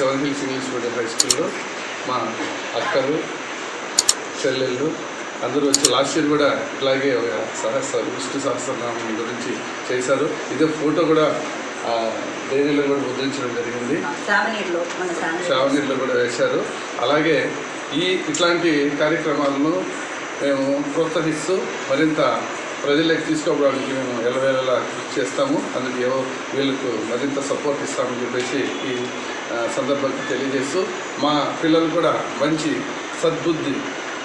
Seven hills English medium high స్కూల్లో మా అక్కలు చెల్లెళ్ళు అందరూ వచ్చి లాస్ట్ ఇయర్ కూడా ఇట్లాగే ఒక సహస్ర విష్ణు సహస్రనామం గురించి చేశారు. ఇదే ఫోటో కూడా డైరీలో కూడా ముద్రించడం జరిగింది. శ్రావణిలో కూడా వేశారు. అలాగే ఈ ఇట్లాంటి కార్యక్రమాలను మేము ప్రోత్సహిస్తూ మరింత ప్రజలకు తీసుకోవడానికి మేము ఎలవేళలా కృషి చేస్తాము. అందుకు ఏవో వీళ్ళకు మరింత సపోర్ట్ ఇస్తామని చెప్పేసి ఈ సందర్భానికి సందర్భంగా తెలియజేస్తూ మా పిల్లలు కూడా మంచి సద్బుద్ధి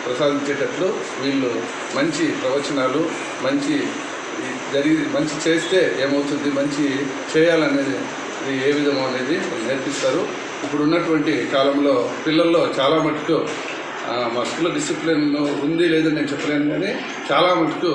ప్రసాదించేటట్లు వీళ్ళు మంచి ప్రవచనాలు మంచి జరిగి మంచి చేస్తే ఏమవుతుంది మంచి చేయాలనేది ఇది ఏ విధము అనేది నేర్పిస్తారు. ఇప్పుడున్నటువంటి కాలంలో పిల్లల్లో చాలా మటుకు మా స్కూల్లో డిసిప్లిన్ ఉంది లేదని నేను చెప్పలేను కానీ చాలా మటుకు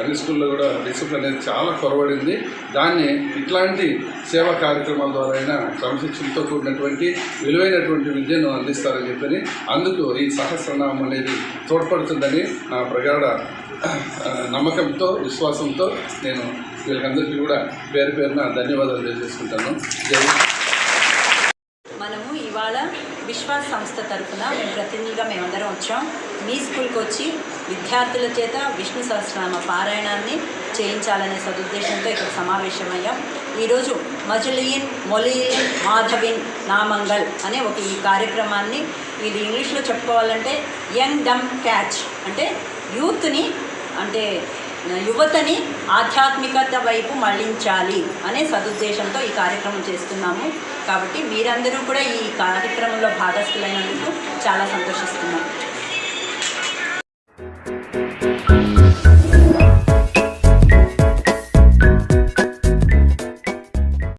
అన్ని స్కూల్లో కూడా డిసిప్లిన్ అనేది చాలా కొరవడింది దాన్ని ఇట్లాంటి సేవా కార్యక్రమాల ద్వారా అయినా క్రమశిక్షణతో కూడినటువంటి విలువైనటువంటి విద్యను అందిస్తారని చెప్పని అందుకు ఈ సహస్రనామం అనేది తోడ్పడుతుందని నా ప్రగాఢ నమ్మకంతో విశ్వాసంతో నేను వీళ్ళకందరికీ కూడా పేరు పేరున ధన్యవాదాలు తెలియజేసుకుంటాను. జై విశ్వాస్ సంస్థ తరఫున మేము ప్రతినిధిగా మేమందరం వచ్చాం. మీ స్కూల్కి వచ్చి విద్యార్థుల చేత విష్ణు సహస్రనామ పారాయణాన్ని చేయించాలనే సదుద్దేశంతో ఇక్కడ సమావేశమయ్యాం. ఈరోజు మజులీన్ మొలీన్ మాధవిన్ నామంగల్ అనే ఒక ఈ కార్యక్రమాన్ని ఇది ఇంగ్లీష్లో చెప్పుకోవాలంటే యంగ్ డమ్ క్యాచ్ అంటే యూత్ని అంటే యువతని ఆధ్యాత్మికత వైపు మళ్ళించాలి అనే సదుద్దేశంతో ఈ కార్యక్రమం చేస్తున్నాము. కాబట్టి మీరందరూ కూడా ఈ కార్యక్రమం కార్యక్రమంలో భాగస్థులైనందుకు చాలా సంతోషిస్తున్నాను